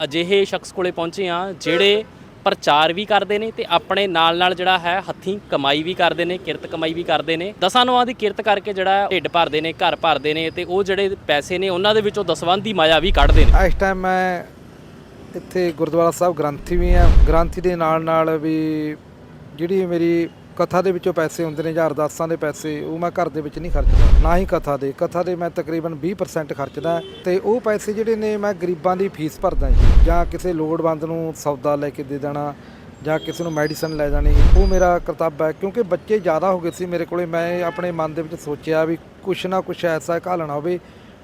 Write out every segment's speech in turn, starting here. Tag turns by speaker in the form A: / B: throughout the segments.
A: ਅਜਿਹੇ ਸ਼ਖਸ ਕੋਲੇ ਪਹੁੰਚੇ ਆ ਜਿਹੜੇ ਪ੍ਰਚਾਰ ਵੀ ਕਰਦੇ ਨੇ ਤੇ ਆਪਣੇ ਨਾਲ ਨਾਲ ਜਿਹੜਾ ਹੈ ਹੱਥੀਂ ਕਮਾਈ ਵੀ ਕਰਦੇ ਨੇ, ਕਿਰਤ ਕਮਾਈ ਵੀ ਕਰਦੇ ਨੇ। ਦਸਾਂ ਨੋਆਂ ਦੀ ਕਿਰਤ ਕਰਕੇ ਜਿਹੜਾ ਢਿੱਡ ਭਰਦੇ ਨੇ, ਘਰ ਭਰਦੇ ਨੇ ਤੇ ਉਹ ਜਿਹੜੇ ਪੈਸੇ ਨੇ ਉਹਨਾਂ ਦੇ ਵਿੱਚੋਂ ਦਸਵੰਧ ਦੀ ਮਾਇਆ ਵੀ ਕੱਢਦੇ ਨੇ।
B: ਇਸ ਟਾਈਮ ਮੈਂ ਇੱਥੇ ਗੁਰਦੁਆਰਾ ਸਾਹਿਬ ਗ੍ਰੰਥੀ ਵੀ ਆ ਗ੍ਰੰਥੀ ਦੇ ਨਾਲ ਨਾਲ ਵੀ ਜਿਹੜੀ ਮੇਰੀ ਕਥਾ ਦੇ ਵਿੱਚੋਂ ਪੈਸੇ ਹੁੰਦੇ ਨੇ ਜਾਂ ਅਰਦਾਸਾਂ ਦੇ ਪੈਸੇ, ਉਹ ਮੈਂ ਘਰ ਦੇ ਵਿੱਚ ਨਹੀਂ ਖਰਚਦਾ, ਨਾ ਹੀ ਕਥਾ ਦੇ। ਕਥਾ ਦੇ ਮੈਂ ਤਕਰੀਬਨ 20% ਖਰਚਦਾ ਤੇ ਉਹ ਪੈਸੇ ਜਿਹੜੇ ਨੇ ਮੈਂ ਗਰੀਬਾਂ ਦੀ ਫੀਸ ਭਰਦਾ ਜੀ। ਜਾਂ ਕਿਸੇ ਲੋੜਵੰਦ ਨੂੰ ਸੌਦਾ ਲੈ ਕੇ ਦੇ ਦੇਣਾ, ਜਾਂ ਕਿਸੇ ਨੂੰ ਮੈਡੀਸਨ ਲੈ ਜਾਣੀ, ਉਹ ਮੇਰਾ ਕਰਤੱਵ ਹੈ। ਕਿਉਂਕਿ ਬੱਚੇ ਜ਼ਿਆਦਾ ਹੋ ਗਏ ਸੀ ਮੇਰੇ ਕੋਲੇ, ਮੈਂ ਆਪਣੇ ਮਨ ਦੇ ਵਿੱਚ ਸੋਚਿਆ ਵੀ ਕੁਛ ਨਾ ਕੁਛ ਐਸਾ ਘਾਲਣਾ ਹੋਵੇ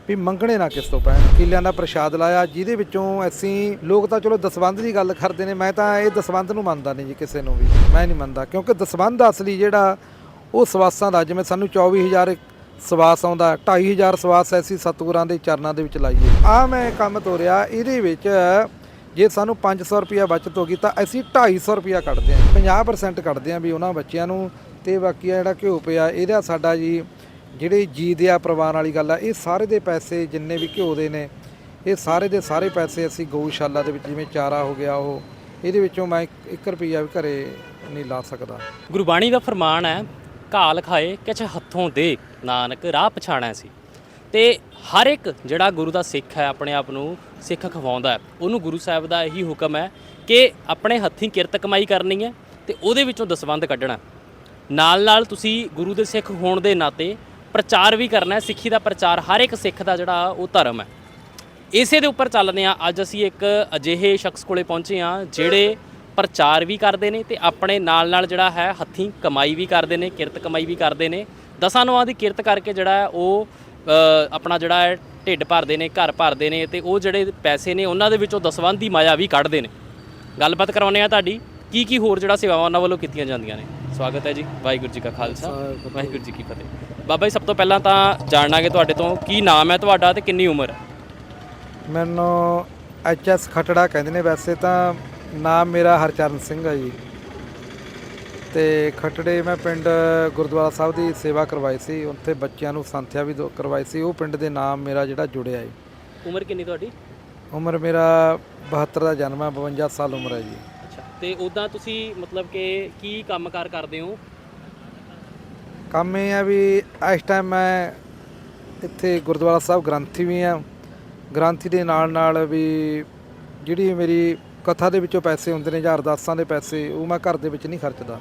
B: ਵੀ ਮੰਗਣੇ ਨਾ ਕਿਸ ਤੋਂ ਪੈਣ। ਕਿਲਿਆਂ ਦਾ ਪ੍ਰਸ਼ਾਦ ਲਾਇਆ, ਜਿਹਦੇ ਵਿੱਚੋਂ ਅਸੀਂ ਲੋਕ ਤਾਂ ਚਲੋ ਦਸਵੰਧ ਦੀ ਗੱਲ ਕਰਦੇ ਨੇ, ਮੈਂ ਤਾਂ ਇਹ ਦਸਵੰਧ ਨੂੰ ਮੰਨਦਾ ਨਹੀਂ ਜੀ ਕਿਸੇ ਨੂੰ ਵੀ। ਮੈਂ ਨਹੀਂ ਮੰਨਦਾ, ਕਿਉਂਕਿ ਦਸਵੰਧ ਅਸਲੀ ਜਿਹੜਾ, ਉਹ ਸਵਾਸਾਂ ਦਾ, ਜਿਵੇਂ ਸਾਨੂੰ 24000 ਸਵਾਸ ਆਉਂਦਾ 2500 ਸਵਾਸ ਐਸੀ ਸਤਿਗੁਰਾਂ ਦੇ ਚਰਨਾਂ ਦੇ ਵਿੱਚ ਲਾਈਏ। ਆ ਮੈਂ ਕੰਮ ਤੋਰਿਆ, ਇਹਦੇ ਵਿੱਚ ਜੇ ਸਾਨੂੰ 500 ਰੁਪਿਆ ਬਚਤ ਹੋ ਗਈ, ਤਾਂ ਅਸੀਂ 250 ਰੁਪਿਆ ਕੱਢਦੇ ਹਾਂ। 50% ਕੱਢਦੇ ਹਾਂ ਵੀ ਉਹਨਾਂ ਬੱਚਿਆਂ ਨੂੰ, ਤੇ ਬਾਕੀ ਆ ਜਿਹੜਾ ਘਿਓ ਪਿਆ, ਇਹਦਾ ਸਾਡਾ ਜੀ ਜਿਹੜੇ ਜੀ ਦੇ ਆ ਪ੍ਰਵਾਨ ਵਾਲੀ ਗੱਲ ਆ, ਇਹ ਸਾਰੇ ਦੇ ਪੈਸੇ ਜਿੰਨੇ ਵੀ ਘਿਓ ਦੇ ਨੇ, ਇਹ ਸਾਰੇ ਦੇ ਸਾਰੇ ਪੈਸੇ ਅਸੀਂ ਗਊਸ਼ਾਲਾ ਦੇ ਵਿੱਚ, ਜਿਵੇਂ ਚਾਰਾ ਹੋ ਗਿਆ ਉਹ, ਇਹਦੇ ਵਿੱਚੋਂ ਮੈਂ 1 ਰੁਪਿਆ ਵੀ ਘਰੇ ਨਹੀਂ ਲਾ ਸਕਦਾ।
A: ਗੁਰਬਾਣੀ ਦਾ ਫਰਮਾਨ ਹੈ, ਘਾਲ ਖਾਏ ਕਿਛ ਹੱਥੋਂ ਦੇ, ਨਾਨਕ ਰਾਹ ਪਛਾਣਾ ਸੀ। ਤੇ ਹਰ ਇੱਕ ਜਿਹੜਾ ਗੁਰੂ ਦਾ ਸਿੱਖ ਹੈ, ਆਪਣੇ ਆਪ ਨੂੰ ਸਿੱਖ ਖਵਾਉਂਦਾ ਉਹਨੂੰ ਗੁਰੂ ਸਾਹਿਬ ਦਾ ਇਹੀ ਹੁਕਮ ਹੈ ਕਿ ਆਪਣੇ ਹੱਥੀਂ ਕਿਰਤ ਕਮਾਈ ਕਰਨੀ ਹੈ ਤੇ ਉਹਦੇ ਵਿੱਚੋਂ ਦਸਵੰਧ ਕੱਢਣਾ ਨਾਲ ਨਾਲ ਤੁਸੀਂ ਗੁਰੂ ਦੇ ਸਿੱਖ ਹੋਣ ਦੇ ਨਾਤੇ ਪ੍ਰਚਾਰ ਵੀ ਕਰਨਾ ਹੈ ਸਿੱਖੀ ਦਾ ਪ੍ਰਚਾਰ ਹਰ ਇੱਕ ਸਿੱਖ ਦਾ ਜਿਹੜਾ ਉਹ ਧਰਮ ਹੈ। ਇਸੇ ਦੇ ਉੱਪਰ ਚੱਲਦੇ ਆ ਅੱਜ ਅਸੀਂ ਇੱਕ ਅਜਿਹੇ ਸ਼ਖਸ ਕੋਲੇ ਪਹੁੰਚੇ ਆ ਜਿਹੜੇ ਪ੍ਰਚਾਰ ਵੀ ਕਰਦੇ ਨੇ ਤੇ ਆਪਣੇ ਨਾਲ ਨਾਲ ਜਿਹੜਾ ਹੈ ਹੱਥੀਂ ਕਮਾਈ ਵੀ ਕਰਦੇ ਨੇ ਕਿਰਤ ਕਮਾਈ ਵੀ ਕਰਦੇ ਨੇ। ਦਸਾਂ ਨੋਆਂ ਦੀ ਕਿਰਤ ਕਰਕੇ ਜਿਹੜਾ ਹੈ ਉਹ ਆਪਣਾ ਜਿਹੜਾ ਹੈ ਢਿੱਡ ਭਰਦੇ ਨੇ ਘਰ ਭਰਦੇ ਨੇ ਤੇ ਉਹ ਜਿਹੜੇ ਪੈਸੇ ਨੇ ਉਹਨਾਂ ਦੇ ਵਿੱਚੋਂ ਦਸਵੰਧ ਦੀ ਮਾਇਆ ਵੀ ਕੱਢਦੇ ਨੇ। ਗੱਲਬਾਤ ਕਰਾਉਂਦੇ ਆ ਤੁਹਾਡੀ ਕੀ ਕੀ ਹੋਰ ਜਿਹੜਾ ਸੇਵਾਵਾਂ ਉਹਨਾਂ ਵੱਲੋਂ ਕੀਤੀਆਂ ਜਾਂਦੀਆਂ ਨੇ? ਸਵਾਗਤ ਹੈ ਜੀ ਵਾਹਿਗੁਰੂ ਜੀ ਕਾ ਖਾਲਸਾ ਵਾਹਿਗੁਰੂ ਜੀ ਕੀ ਫਤਿਹ। ਬਾਬਾ ਜੀ ਸਭ ਤੋਂ ਪਹਿਲਾਂ ਤਾਂ ਜਾਣਾਂਗੇ ਤੁਹਾਡੇ ਤੋਂ ਕੀ ਨਾਮ ਹੈ ਤੁਹਾਡਾ ਤੇ ਕਿੰਨੀ ਉਮਰ ਹੈ?
B: ਮੈਨੂੰ ਐਚ ਐਸ ਖਟੜਾ ਕਹਿੰਦੇ ਨੇ ਵੈਸੇ ਤਾਂ ਨਾਮ ਮੇਰਾ ਹਰਚਰਨ ਸਿੰਘ ਹੈ ਜੀ। ਤੇ ਖਟੜੇ ਮੈਂ ਪਿੰਡ ਗੁਰਦੁਆਰਾ ਸਾਹਿਬ ਦੀ ਸੇਵਾ ਕਰਵਾਈ ਸੀ। ਉੱਥੇ ਬੱਚਿਆਂ ਨੂੰ ਸੰਥਿਆ ਵੀ ਦੋ- ਕਰਵਾਈ ਸੀ। ਉਹ ਪਿੰਡ ਦੇ ਨਾਮ ਮੇਰਾ ਜਿਹੜਾ ਜੁੜਿਆ ਹੈ
A: ਉਮਰ ਕਿੰਨੀ ਤੁਹਾਡੀ?
B: ਉਮਰ ਮੇਰਾ 72 ਦਾ ਜਨਮ ਹੈ 52 ਸਾਲ ਉਮਰ ਹੈ ਜੀ।
A: ਅੱਛਾ ਤੇ ਉਦਾਂ ਤੁਸੀਂ ਮਤਲਬ ਕਿ ਕੀ ਕੰਮਕਾਰ ਕਰਦੇ ਹੋ?
B: ਕੰਮ ਇਹ ਹੈ ਵੀ ਇਸ ਟਾਈਮ ਮੈਂ ਇੱਥੇ ਗੁਰਦੁਆਰਾ ਸਾਹਿਬ ਗ੍ਰੰਥੀ ਵੀ ਆ। ਗ੍ਰੰਥੀ ਦੇ ਨਾਲ ਨਾਲ ਵੀ ਜਿਹੜੀ ਮੇਰੀ ਕਥਾ ਦੇ ਵਿੱਚੋਂ ਪੈਸੇ ਹੁੰਦੇ ਨੇ ਜਾਂ ਅਰਦਾਸਾਂ ਦੇ ਪੈਸੇ, ਉਹ ਮੈਂ ਘਰ ਦੇ ਵਿੱਚ ਨਹੀਂ ਖਰਚਦਾ।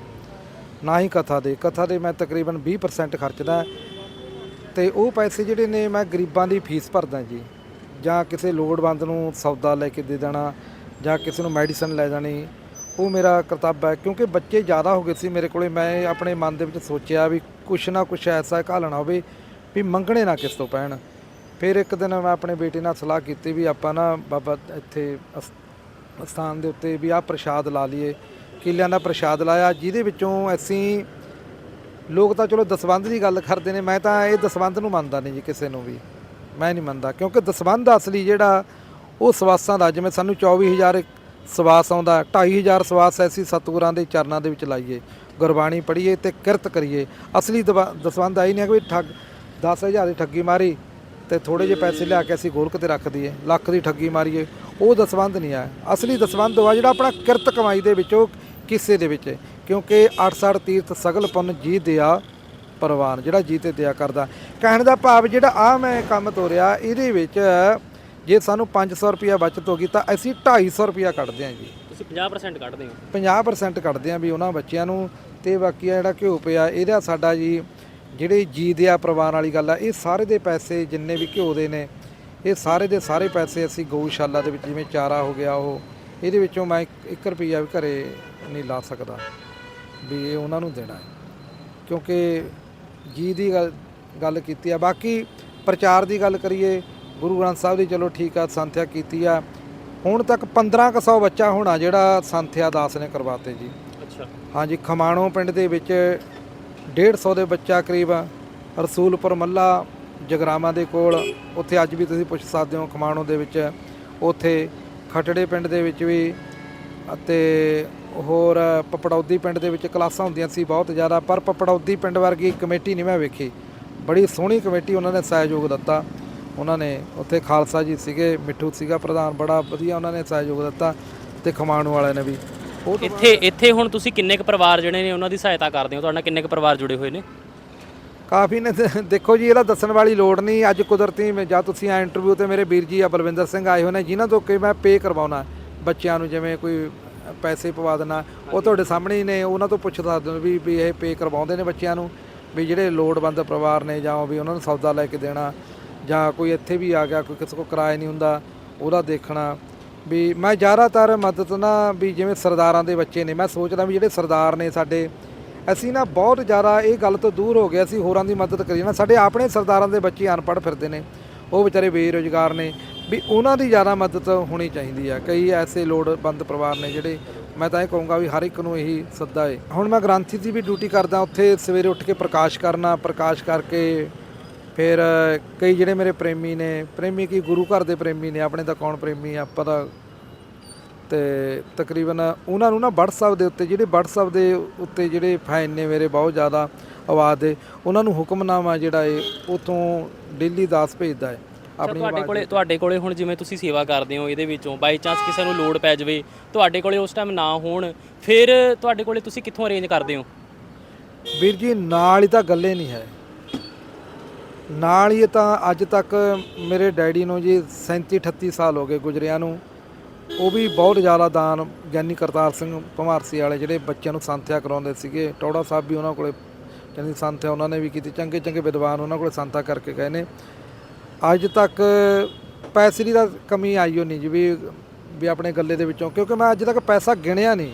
B: ਨਾ ਹੀ ਕਥਾ ਦੇ। ਕਥਾ ਦੇ ਮੈਂ ਤਕਰੀਬਨ 20% ਖਰਚਦਾ ਤੇ ਉਹ ਪੈਸੇ ਜਿਹੜੇ ਨੇ ਮੈਂ ਗਰੀਬਾਂ ਦੀ ਫੀਸ ਭਰਦਾ ਜੀ। ਜਾਂ ਕਿਸੇ ਲੋੜਵੰਦ ਨੂੰ ਸੌਦਾ ਲੈ ਕੇ ਦੇ ਦੇਣਾ, ਜਾਂ ਕਿਸੇ ਨੂੰ ਮੈਡੀਸਨ ਲੈ ਜਾਣੀ, ਉਹ ਮੇਰਾ ਕਰਤੱਵ ਹੈ। ਕਿਉਂਕਿ ਬੱਚੇ ਜ਼ਿਆਦਾ ਹੋ ਗਏ ਸੀ ਮੇਰੇ ਕੋਲੇ, ਮੈਂ ਆਪਣੇ ਮਨ ਦੇ ਵਿੱਚ ਸੋਚਿਆ ਵੀ ਕੁਛ ਨਾ ਕੁਛ ਐਸਾ ਘਾਲਣਾ ਹੋਵੇ ਵੀ ਮੰਗਣੇ ਨਾ ਕਿਸ ਤੋਂ ਪੈਣ। ਫਿਰ ਇੱਕ ਦਿਨ ਮੈਂ ਆਪਣੇ ਬੇਟੇ ਨਾਲ ਸਲਾਹ ਕੀਤੀ ਵੀ ਆਪਾਂ ਨਾ ਬਾਬਾ ਇੱਥੇ ਅਸ- ਸਥਾਨ ਦੇ ਉੱਤੇ ਵੀ ਆਹ ਪ੍ਰਸ਼ਾਦ ਲਾ ਲਈਏ। ਕਿਲਿਆਂ ਦਾ ਪ੍ਰਸ਼ਾਦ ਲਾਇਆ, ਜਿਹਦੇ ਵਿੱਚੋਂ ਅਸੀਂ, ਲੋਕ ਤਾਂ ਚਲੋ ਦਸਵੰਧ ਦੀ ਗੱਲ ਕਰਦੇ ਨੇ, ਮੈਂ ਤਾਂ ਇਹ ਦਸਵੰਧ ਨੂੰ ਮੰਨਦਾ ਨਹੀਂ ਜੀ ਕਿਸੇ ਨੂੰ ਵੀ। ਮੈਂ ਨਹੀਂ ਮੰਨਦਾ, ਕਿਉਂਕਿ ਦਸਵੰਧ ਅਸਲੀ ਜਿਹੜਾ ਉਹ ਸਵਾਸਾਂ ਦਾ, ਜਿਵੇਂ ਸਾਨੂੰ 24000 ਸਵਾਸ ਆਉਂਦਾ। 2500 ਸਵਾਸ ਐਸੀ ਸਤਿਗੁਰਾਂ ਦੇ ਚਰਨਾਂ ਦੇ ਵਿੱਚ ਲਾਈਏ। ਗੁਰਬਾਣੀ ਪੜ੍ਹੀਏ ਤੇ ਕਿਰਤ ਕਰੀਏ। ਅਸਲੀ ਦਵਾ- ਦਸਵੰਧ ਆਈ ਨਹੀਂ ਹੈ ਕੋਈ ਠੱਗ 10000 ਦੀ ਠੱਗੀ ਮਾਰੀ ਤੇ ਥੋੜੇ ਜਿਹੇ ਪੈਸੇ ਲਿਆ ਕੇ ਅਸੀਂ ਗੋਲਕ ਤੇ ਰੱਖ ਦਈਏ। ਲੱਖ ਦੀ ਠੱਗੀ ਮਾਰੀਏ। ਉਹ ਦਸਵੰਧ ਨਹੀਂ ਆ ਅਸਲੀ ਦਸਵੰਧ ਉਹ ਆ ਜਿਹੜਾ ਆਪਣਾ ਕਿਰਤ ਕਮਾਈ ਦੇ ਵਿੱਚੋਂ ਕਿਸੇ ਦੇ ਵਿੱਚ। ਕਿਉਂਕਿ 68 ਤੀਰਥ ਸਗਲ ਪੁੰਨ ਜੀ ਦਿਆ ਪਰਵਾਨ, ਜਿਹੜਾ ਜੀ ਤੇ ਦਿਆ ਕਰਦਾ। ਕਹਿਣ ਦਾ ਭਾਵ ਜਿਹੜਾ ਆ ਮੈਂ ਕੰਮ ਤੋਰਿਆ, ਇਹਦੇ ਵਿੱਚ ਜੇ ਸਾਨੂੰ 500 ਰੁਪਿਆ ਬਚਤ ਹੋ ਗਈ ਤਾਂ ਅਸੀਂ 250 ਰੁਪਿਆ ਕੱਢਦੇ ਹਾਂ ਜੀ।
A: ਤੁਸੀਂ 50% ਕੱਢਦੇ ਹੋ?
B: 50% ਕੱਢਦੇ ਹਾਂ ਵੀ ਉਹਨਾਂ ਬੱਚਿਆਂ ਨੂੰ ਤੇ ਬਾਕੀ ਆ ਜਿਹੜਾ ਘਿਓ ਪਿਆ ਇਹਦਾ ਸਾਡਾ ਜੀ ਜਿਹੜੇ ਜੀ ਆ ਪ੍ਰਵਾਨ ਵਾਲੀ ਗੱਲ ਆ ਇਹ ਸਾਰੇ ਦੇ ਪੈਸੇ ਜਿੰਨੇ ਵੀ ਘਿਓ ਦੇ ਨੇ ਇਹ ਸਾਰੇ ਦੇ ਸਾਰੇ ਪੈਸੇ ਅਸੀਂ ਗਊਸ਼ਾਲਾ ਦੇ ਵਿੱਚ ਜਿਵੇਂ ਚਾਰਾ ਹੋ ਗਿਆ ਉਹ ਇਹਦੇ ਵਿੱਚੋਂ ਮੈਂ 1 ਰੁਪਿਆ ਵੀ ਘਰੇ ਨਹੀਂ ਲਾ ਸਕਦਾ ਵੀ ਇਹ ਉਹਨਾਂ ਨੂੰ ਦੇਣਾ ਹੈ। ਕਿਉਂਕਿ ਜੀ ਦੀ ਗੱਲ ਗੱਲ ਕੀਤੀ ਆ। ਬਾਕੀ ਪ੍ਰਚਾਰ ਦੀ ਗੱਲ ਕਰੀਏ ਗੁਰੂ ਗ੍ਰੰਥ ਸਾਹਿਬ ਦੀ ਚਲੋ ਠੀਕ ਆ ਸੰਥਿਆ ਕੀਤੀ ਆ। ਹੁਣ ਤੱਕ 1500 ਬੱਚਾ ਹੋਣਾ ਜਿਹੜਾ ਸੰਥਿਆ ਦਾਸ ਨੇ ਕਰਵਾਤੇ ਜੀ।
A: ਅੱਛਾ।
B: ਹਾਂਜੀ ਖਮਾਣੋ ਪਿੰਡ ਦੇ ਵਿੱਚ 150 ਦੇ ਬੱਚਾ ਕਰੀਬ ਰਸੂਲਪੁਰ ਮੱਲਾ ਜਗਰਾਮਾ ਦੇ ਕੋਲ ਉੱਥੇ ਅੱਜ ਵੀ ਤੁਸੀਂ ਪੁੱਛ ਸਕਦੇ ਹੋ ਖਮਾਣੋ ਦੇ ਵਿੱਚ। ਉੱਥੇ ਖਟੜੇ ਪਿੰਡ ਦੇ ਵਿੱਚ ਵੀ ਅਤੇ ਹੋਰ ਪਪੜੌਦੀ ਪਿੰਡ ਦੇ ਵਿੱਚ ਕਲਾਸਾਂ ਹੁੰਦੀਆਂ ਸੀ ਬਹੁਤ ਜ਼ਿਆਦਾ ਪਰ ਪਪੜੌਦੀ ਪਿੰਡ ਵਰਗੀ ਕਮੇਟੀ ਨਹੀਂ ਮੈਂ ਵੇਖੀ। ਬੜੀ ਸੋਹਣੀ ਕਮੇਟੀ ਉਹਨਾਂ ਨੇ ਸਹਿਯੋਗ ਦਿੱਤਾ। ਉਹਨਾਂ ਨੇ ਉੱਥੇ ਖਾਲਸਾ ਜੀ ਸੀਗੇ ਮਿੱਠੂ ਸੀਗਾ ਪ੍ਰਧਾਨ ਬੜਾ ਵਧੀਆ ਉਹਨਾਂ ਨੇ ਸਹਿਯੋਗ ਦਿੱਤਾ ਤੇ ਖਮਾਣੂ ਵਾਲਿਆਂ ਨੇ ਵੀ। ਉਹ ਤੋਂ
A: ਇੱਥੇ ਇੱਥੇ ਹੁਣ ਤੁਸੀਂ ਕਿੰਨੇ ਕੁ ਪਰਿਵਾਰ ਜਿਹੜੇ ਨੇ ਉਹਨਾਂ ਦੀ ਸਹਾਇਤਾ ਕਰਦੇ ਹੋ? ਤੁਹਾਡੇ ਨਾਲ ਕਿੰਨੇ ਕੁ ਪਰਿਵਾਰ ਜੁੜੇ ਹੋਏ ਨੇ?
B: ਕਾਫੀ ਨੇ ਤੇ ਦੇਖੋ ਜੀ ਇਹਦਾ ਦੱਸਣ ਵਾਲੀ ਲੋੜ ਨਹੀਂ ਅੱਜ ਕੁਦਰਤੀ ਮੈਂ- ਜਦ ਤੁਸੀਂ ਆ ਇੰਟਰਵਿਊ ਤੇ ਮੇਰੇ ਵੀਰ ਜੀ ਆ ਬਲਵਿੰਦਰ ਸਿੰਘ ਆਏ ਹੋਏ ਨੇ ਜਿਨ੍ਹਾਂ ਤੋਂ ਕਿ ਮੈਂ ਪੇ ਕਰਵਾਉਣਾ। ਬੱਚਿਆਂ ਨੂੰ ਜਿਵੇਂ ਕੋਈ ਪੈਸੇ ਪਵਾ ਦੇਣਾ ਉਹ ਤੁਹਾਡੇ ਸਾਹਮਣੇ ਹੀ ਨੇ ਉਹਨਾਂ ਤੋਂ ਪੁੱਛ ਸਕਦੇ ਹੋ ਵੀ ਵੀ ਇਹ ਪੇ ਕਰਵਾਉਂਦੇ ਨੇ ਬੱਚਿਆਂ ਨੂੰ ਵੀ ਜਿਹੜੇ ਲੋੜਵੰਦ ਪਰਿਵਾਰ ਨੇ ਜਾਂ ਵੀ ਉਹਨਾਂ ਨੂੰ ਸੌਦਾ ਲੈ ਕੇ ਦੇਣਾ। ਜਾਂ ਕੋਈ ਇੱਥੇ ਵੀ ਆ ਗਿਆ, ਕੋਈ ਕਿਸੇ ਕੋ ਕਿਰਾਏ ਨਹੀਂ ਹੁੰਦਾ, ਉਹਦਾ ਦੇਖਣਾ। ਵੀ ਮੈਂ ਜ਼ਿਆਦਾਤਰ ਮਦਦ ਨਾ ਵੀ ਜਿਵੇਂ ਸਰਦਾਰਾਂ ਦੇ ਬੱਚੇ ਨੇ, ਮੈਂ ਸੋਚਦਾ ਵੀ ਜਿਹੜੇ ਸਰਦਾਰ ਨੇ ਸਾਡੇ, ਅਸੀਂ ਨਾ ਬਹੁਤ ਜ਼ਿਆਦਾ ਇਹ ਗੱਲ ਤੋਂ ਦੂਰ ਹੋ ਗਏ, ਅਸੀਂ ਹੋਰਾਂ ਦੀ ਮਦਦ ਕਰੀਏ ਨਾ। ਸਾਡੇ ਆਪਣੇ ਸਰਦਾਰਾਂ ਦੇ ਬੱਚੇ ਅਨਪੜ੍ਹ ਫਿਰਦੇ ਨੇ, ਉਹ ਵਿਚਾਰੇ ਬੇਰੁਜ਼ਗਾਰ ਨੇ। ਵੀ ਉਹਨਾਂ ਦੀ ਜ਼ਿਆਦਾ ਮਦਦ ਹੋਣੀ ਚਾਹੀਦੀ ਆ। ਕਈ ਐਸੇ ਲੋੜਵੰਦ ਪਰਿਵਾਰ ਨੇ ਜਿਹੜੇ, ਮੈਂ ਤਾਂ ਇਹ ਕਹੂੰਗਾ ਵੀ ਹਰ ਇੱਕ ਨੂੰ ਇਹੀ ਸੱਦਾ ਹੈ ਹੁਣ ਮੈਂ ਗ੍ਰੰਥੀ ਦੀ ਵੀ ਡਿਊਟੀ ਕਰਦਾ, ਉੱਥੇ ਸਵੇਰੇ ਉੱਠ ਕੇ ਪ੍ਰਕਾਸ਼ ਕਰਨਾ, ਪ੍ਰਕਾਸ਼ ਕਰਕੇ ਫਿਰ ਕਈ ਜਿਹੜੇ ਮੇਰੇ ਪ੍ਰੇਮੀ ਨੇ ਪ੍ਰੇਮੀ ਕੀ ਗੁਰੂ ਘਰ ਦੇ ਪ੍ਰੇਮੀ ਨੇ ਆਪਣੇ ਤਾਂ ਕੌਣ ਪ੍ਰੇਮੀ ਆ ਆਪਾਂ ਤਾਂ ਤੇ ਤਕਰੀਬਨ ਉਹਨਾਂ ਨੂੰ ਨਾ WhatsApp ਦੇ ਉੱਤੇ ਜਿਹੜੇ WhatsApp ਦੇ ਉੱਤੇ ਜਿਹੜੇ ਫੈਨ ਨੇ ਮੇਰੇ ਬਹੁਤ ਜ਼ਿਆਦਾ ਆਵਾਜ਼ ਦੇ ਉਹਨਾਂ ਨੂੰ ਹੁਕਮਨਾਮਾ ਜਿਹੜਾ ਏ ਉਥੋਂ ਡੇਲੀ ਦਾਸ ਭੇਜਦਾ ਹੈ
A: ਆਪਣੀ ਤੁਹਾਡੇ ਕੋਲੇ ਤੁਹਾਡੇ ਕੋਲੇ ਹੁਣ ਜਿਵੇਂ ਤੁਸੀਂ ਸੇਵਾ ਕਰਦੇ ਹੋ ਇਹਦੇ ਵਿੱਚੋਂ ਬਾਈ ਚਾਂਸ ਕਿਸੇ ਨੂੰ ਲੋੜ ਪੈ ਜਾਵੇ ਤੁਹਾਡੇ ਕੋਲੇ ਉਸ ਟਾਈਮ ਨਾ ਹੋਣ ਫਿਰ ਤੁਹਾਡੇ ਕੋਲੇ ਤੁਸੀਂ ਕਿੱਥੋਂ ਅਰੇਂਜ ਕਰਦੇ ਹੋ?
B: ਵੀਰ ਜੀ ਨਾਲ ਹੀ ਤਾਂ ਗੱਲੇ ਨਹੀਂ ਹੈ। ਨਾਲ ਹੀ ਤਾਂ ਅੱਜ ਤੱਕ ਮੇਰੇ ਡੈਡੀ ਨੂੰ ਜੀ 37 38 ਸਾਲ ਹੋ ਗਏ ਗੁਜਰਿਆਂ ਨੂੰ। ਉਹ ਵੀ ਬਹੁਤ ਜ਼ਿਆਦਾ ਦਾਨ ਗਿਆਨੀ ਕਰਤਾਰ ਸਿੰਘ ਭਮਾਰਸੀ ਵਾਲੇ ਜਿਹੜੇ ਬੱਚਿਆਂ ਨੂੰ ਸੰਥਿਆ ਕਰਾਉਂਦੇ ਸੀਗੇ। ਟੌੜਾ ਸਾਹਿਬ ਵੀ ਉਹਨਾਂ ਕੋਲੇ ਕਹਿੰਦੀ ਸੰਥਿਆ ਉਹਨਾਂ ਨੇ ਵੀ ਕੀਤੀ, ਚੰਗੇ ਚੰਗੇ ਵਿਦਵਾਨ ਉਹਨਾਂ ਕੋਲੇ ਸੰਥਾ ਕਰਕੇ ਗਏ ਨੇ। ਅੱਜ ਤੱਕ ਪੈਸੇ ਦੀ ਤਾਂ ਕਮੀ ਆਈ ਹੋ ਨਹੀਂ ਜੀ ਵੀ ਵੀ ਆਪਣੇ ਗੱਲੇ ਦੇ ਵਿੱਚੋਂ। ਕਿਉਂਕਿ ਮੈਂ ਅੱਜ ਤੱਕ ਪੈਸਾ ਗਿਣਿਆ ਨਹੀਂ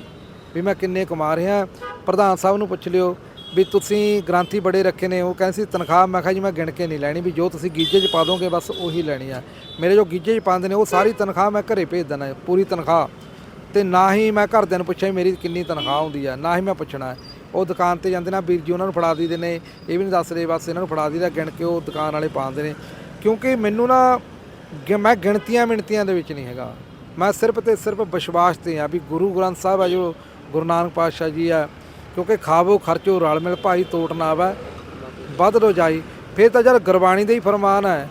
B: ਵੀ ਮੈਂ ਕਿੰਨੇ ਕਮਾ ਰਿਹਾ। ਪ੍ਰਧਾਨ ਸਾਹਿਬ ਨੂੰ ਪੁੱਛ ਲਿਓ ਵੀ ਤੁਸੀਂ ਗ੍ਰਾਂਥੀ ਬੜੇ ਰੱਖੇ ਨੇ, ਉਹ ਕਹਿੰਦੇ ਸੀ, ਤਨਖਾਹ, ਮੈਂ ਕਿਹਾ ਜੀ, ਮੈਂ ਗਿਣ ਕੇ ਨਹੀਂ ਲੈਣੀ ਵੀ ਜੋ ਤੁਸੀਂ ਗੀਜੇ 'ਚ ਪਾ ਦੋਗੇ, ਬਸ ਉਹੀ ਲੈਣੀ ਆ। ਮੇਰੇ ਜੋ ਗੀਜੇ 'ਚ ਪਾਉਂਦੇ ਨੇ, ਉਹ ਸਾਰੀ ਤਨਖਾਹ ਮੈਂ ਘਰੇ ਭੇਜ ਦੇਣਾ ਪੂਰੀ ਤਨਖਾਹ। ਤੇ ਨਾ ਹੀ ਮੈਂ ਘਰਦਿਆਂ ਨੂੰ ਪੁੱਛਿਆ ਵੀ ਮੇਰੀ ਕਿੰਨੀ ਤਨਖਾਹ ਹੁੰਦੀ ਆ, ਨਾ ਹੀ ਮੈਂ ਪੁੱਛਣਾ। ਉਹ ਦੁਕਾਨ ਤੇ ਜਾਂਦੇ ਨਾ ਵੀਰ ਜੀ, ਉਹਨਾਂ ਨੂੰ ਫੜਾ ਦਿੰਦੇ ਨੇ, ਇਹ ਵੀ ਨਹੀਂ ਦੱਸਦੇ ਬਸ ਇਹਨਾਂ ਨੂੰ ਫੜਾ ਦਈਦਾ, ਗਿਣ ਕੇ ਉਹ ਦੁਕਾਨ ਵਾਲੇ ਪਾਉਂਦੇ ਨੇ। ਕਿਉਂਕਿ ਮੈਨੂੰ ਨਾ ਗ- ਮੈਂ ਗਿਣਤੀਆਂ ਮਿਣਤੀਆਂ ਦੇ ਵਿੱਚ ਨਹੀਂ ਹੈਗਾ। ਮੈਂ ਸਿਰਫ ਤੇ ਸਿਰਫ ਵਿਸ਼ਵਾਸ ਤੇ ਆ ਵੀ ਗੁਰੂ ਗ੍ਰੰਥ ਸਾਹਿਬ ਆ ਜੋ ਗੁਰੂ ਨਾਨਕ ਪਾਤਸ਼ਾਹ ਜੀ ਆ ਕਿਉਂਕਿ ਖਾਵੋ ਖਰਚੋ ਰਲ ਮਿਲ ਭਾਈ ਤੋਟ ਨਾ ਆਵੈ ਵੱਧ ਰੋਜ਼ਾਈ ਫਿਰ ਤਾਂ ਯਾਰ ਗੁਰਬਾਣੀ ਦਾ ਹੀ ਫਰਮਾਨ ਹੈ।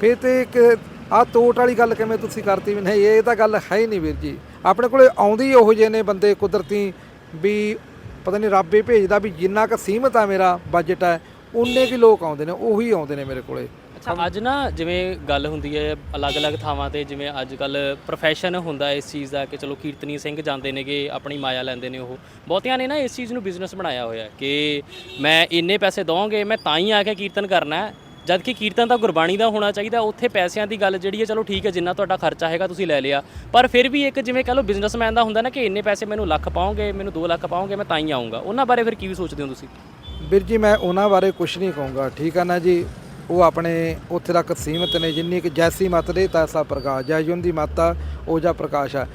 B: ਫਿਰ ਤੇ ਇੱਕ ਆ ਤੋਟ ਵਾਲੀ ਗੱਲ ਕਿਵੇਂ ਤੁਸੀਂ ਕਰਤੀ ਵੀ ਨਹੀਂ, ਇਹ ਤਾਂ ਗੱਲ ਹੈ ਹੀ ਨਹੀਂ ਵੀਰ ਜੀ। ਆਪਣੇ ਕੋਲੇ ਆਉਂਦੇ ਹੀ ਉਹੋ ਜਿਹੇ ਨੇ ਬੰਦੇ ਕੁਦਰਤੀ ਵੀ ਪਤਾ ਨਹੀਂ ਰੱਬ ਹੀ ਭੇਜਦਾ ਵੀ ਜਿੰਨਾ ਕੁ ਸੀਮਤ ਆ ਮੇਰਾ ਬਜਟ ਹੈ, ਉਨੇ ਕੀ ਲੋਕ ਆਉਂਦੇ ਨੇ, ਉਹੀ ਆਉਂਦੇ ਨੇ ਮੇਰੇ ਕੋਲੇ।
A: ਅੱਛਾ, ਅੱਜ ਨਾ ਜਿਵੇਂ ਗੱਲ ਹੁੰਦੀ ਹੈ ਅਲੱਗ-ਅਲੱਗ ਥਾਵਾਂ ਤੇ, ਜਿਵੇਂ ਅੱਜ ਕੱਲ ਪ੍ਰੋਫੈਸ਼ਨ ਹੁੰਦਾ ਇਸ ਚੀਜ਼ ਦਾ ਕਿ ਚਲੋ ਕੀਰਤਨੀ ਸਿੰਘ ਜਾਂਦੇ ਨੇਗੇ, ਆਪਣੀ ਮਾਇਆ ਲੈਂਦੇ ਨੇ ਉਹ। ਬਹੁਤਿਆਂ ਨੇ ਨਾ ਇਸ ਚੀਜ਼ ਨੂੰ ਬਿਜ਼ਨਸ ਬਣਾਇਆ ਹੋਇਆ ਕਿ ਮੈਂ ਇੰਨੇ ਪੈਸੇ ਦਵਾਂਗੇ ਮੈਂ ਤਾਂ ਹੀ ਆ ਕੇ ਕੀਰਤਨ ਕਰਨਾ ਹੈ। ਜਦ ਕਿ ਕੀਰਤਨ ਤਾਂ ਗੁਰਬਾਣੀ ਦਾ ਹੋਣਾ ਚਾਹੀਦਾ, ਉੱਥੇ ਪੈਸਿਆਂ ਦੀ ਗੱਲ ਜਿਹੜੀ ਹੈ, ਚਲੋ ਠੀਕ ਹੈ, ਜਿੰਨਾ ਤੁਹਾਡਾ ਖਰਚਾ ਹੈਗਾ ਤੁਸੀਂ ਲੈ ਲਿਆ। ਪਰ ਫਿਰ ਵੀ ਇੱਕ ਜਿਵੇਂ ਕਹ ਲਓ ਬਿਜ਼ਨਸਮੈਨ ਦਾ ਹੁੰਦਾ ਨਾ ਕਿ ਇੰਨੇ ਪੈਸੇ ਮੈਨੂੰ ਲੱਖ ਪਾਓਗੇ ਮੈਨੂੰ 2 ਲੱਖ ਪਾਓਗੇ ਮੈਂ ਤਾਂ ਹੀ ਆਉਂਗਾ ਉਹਨਾਂ ਬਾਰੇ ਫਿਰ ਕੀ ਸੋਚਦੇ ਹੋ ਤੁਸੀਂ?
B: ਵੀਰ ਜੀ, ਮੈਂ ਉਹਨਾਂ ਬਾਰੇ ਕੁਝ ਨਹੀਂ ਕਹੂੰਗਾ। ਠੀਕ ਆ ਨਾ ਜੀ? ਉਹ ਆਪਣੇ ਉੱਥੇ ਤੱਕ ਸੀਮਤ ਨੇ, ਜਿੰਨੀ ਕਿ ਜੈਸੀ ਮਤ ਦੇ ਤੈਸਾ ਪ੍ਰਕਾਸ਼ ਜੈ ਜੁਨ ਦੀ ਮਾਤਾ ਉਹ ਜਾ ਪ੍ਰਕਾਸ਼ ਆ।